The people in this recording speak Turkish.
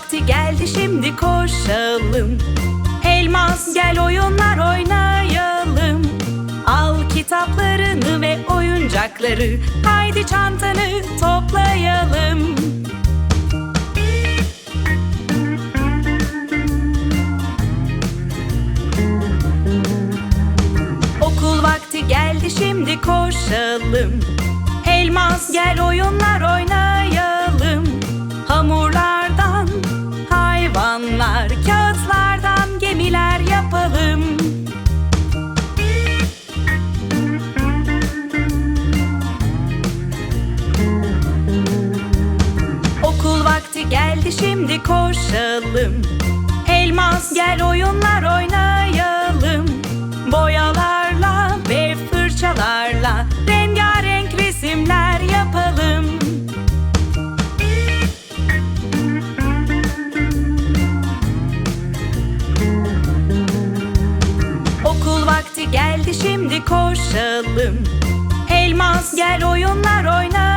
vakti geldi şimdi koşalım. Elmas gel oyunlar oynayalım. Al kitaplarını ve oyuncakları Haydi çantanı toplayalım. Okul vakti geldi şimdi koşalım geldi şimdi koşalım. Elmas gel oyunlar oynayalım. Boyalarla ve fırçalarla Rengarenk resimler yapalım. Okul vakti geldi şimdi koşalım. Elmas gel oyunlar oynayalım